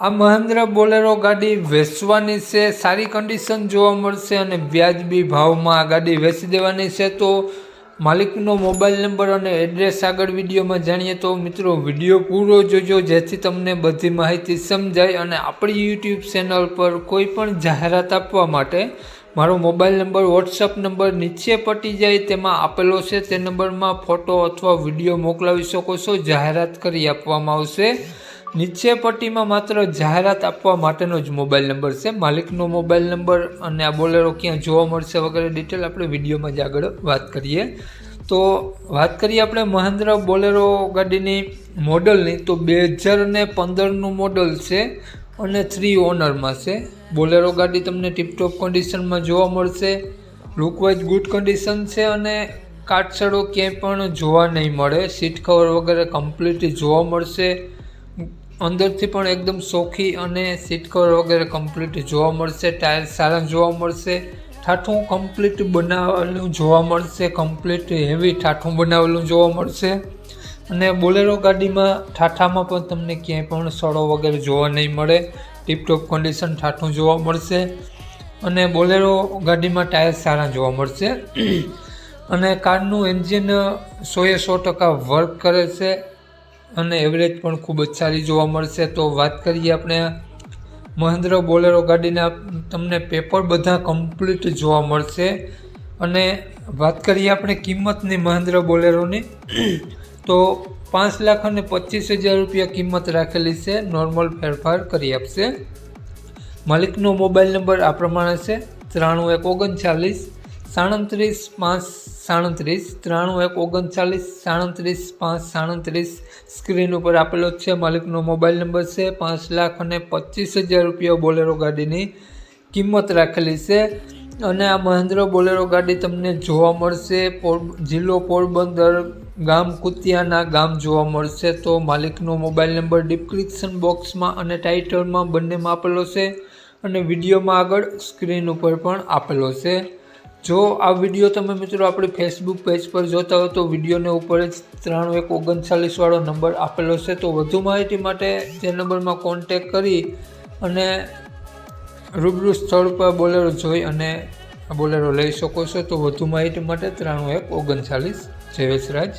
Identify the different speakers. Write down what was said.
Speaker 1: આ મહેન્દ્ર બોલેરો ગાડી વેચવાની છે, સારી કન્ડિશન જોવા મળશે અને વ્યાજબી ભાવમાં આ ગાડી વેચી દેવાની છે. તો માલિકનો મોબાઈલ નંબર અને એડ્રેસ આગળ વિડીયોમાં જાણીએ તો મિત્રો વીડિયો પૂરો જોજો, જેથી તમને બધી માહિતી સમજાય અને આપણી યુટ્યુબ ચેનલ પર કોઈ પણ જાહેરાત આપવા માટે મારો મોબાઈલ નંબર વોટ્સઅપ નંબર નીચે પટી જાય, તેમાં આપેલો છે. તે નંબરમાં ફોટો અથવા વીડિયો મોકલાવી શકો છો. જાહેરાત કરી આપવામાં આવશે. નીચે પટ્ટીમાં માત્ર જાહેરાત આપવા માટેનો જ મોબાઈલ નંબર છે. માલિકનો મોબાઈલ નંબર અને આ બોલેરો ક્યાં જોવા મળશે વગેરે ડિટેલ આપણે વિડીયોમાં જ આગળ વાત કરીએ. તો વાત કરીએ આપણે મહેન્દ્ર બોલેરો ગાડીની મોડલની. તો બે હજાર ને પંદરનું મોડલ છે અને થ્રી ઓનરમાં છે. બોલેરો ગાડી તમને ટીપટોપ કન્ડિશનમાં જોવા મળશે. લુકવાઇઝ ગુડ કન્ડિશન છે અને કાટસડો ક્યાંય પણ જોવા નહીં મળે. સીટ કવર વગેરે કમ્પ્લીટ જોવા મળશે. અંદરથી પણ એકદમ સોખી અને સીટ કવર વગેરે કમ્પ્લીટ જોવા મળશે ટાયર સારા જોવા મળશે, ઠાઠું કમ્પ્લીટ બનાવેલું જોવા મળશે કમ્પ્લીટ હેવી ઠાઠું બનાવેલું જોવા મળશે. અને બોલેરો ગાડીમાં ઠાઠામાં પણ તમને ક્યાંય પણ સડો વગેરે જોવા નહીં મળે ટીપટોપ કન્ડિશન ઠાઠું જોવા મળશે. અને બોલેરો ગાડીમાં ટાયર સારા જોવા મળશે. અને કારનું એન્જિન સોએ સો ટકા વર્ક કરે છે. અને એવરેજ પણ ખૂબ જ સારી જોવા મળશે. તો વાત કરીએ આપણે મહેન્દ્ર બોલેરો ગાડીના, તમને પેપર બધા કમ્પ્લીટ જોવા મળશે. અને વાત કરીએ આપણે કિંમતની મહેન્દ્ર બોલેરોની. તો પાંચ લાખ અને પચીસ હજાર રૂપિયા કિંમત રાખેલી છે. નોર્મલ ફેરફાર કરી આપશે. માલિકનો મોબાઈલ નંબર આ પ્રમાણે છે. ત્રાણું એક ઓગણચાલીસ સાડત્રીસ પાંચ સાડત્રીસ ત્રાણું એક ઓગણચાલીસ સાડત્રીસ પાંચ સાડત્રીસ સ્ક્રીન ઉપર આપેલો છે માલિકનો મોબાઈલ નંબર છે પાંચ લાખ અને પચીસ હજાર રૂપિયા બોલેરો ગાડીની કિંમત રાખેલી છે. અને આ મહેન્દ્ર બોલેરો ગાડી તમને જોવા મળશે. જિલ્લો પોરબંદર ગામ કુતિયાના ગામ જોવા મળશે. તો માલિકનો મોબાઈલ નંબર ડિસ્ક્રિપ્શન બોક્સમાં અને ટાઇટલમાં બંનેમાં આપેલો છે. અને વિડીયોમાં આગળ સ્ક્રીન ઉપર પણ આપેલો છે. જો આ વીડિયો તમે મિત્રો આપણી ફેસબુક પેજ પર જોતા હો તો વિડીયોને ઉપર જ ત્રાણું એક ઓગણચાલીસવાળો નંબર આપેલો છે. તો વધુ માહિતી માટે તે નંબરમાં કોન્ટેક કરી અને રૂબરૂ સ્થળ પર બોલેરો જોઈ અને બોલેરો લઈ શકો છો. તો વધુ માહિતી માટે ત્રાણું એક ઓગણચાલીસ જયેશ રાજ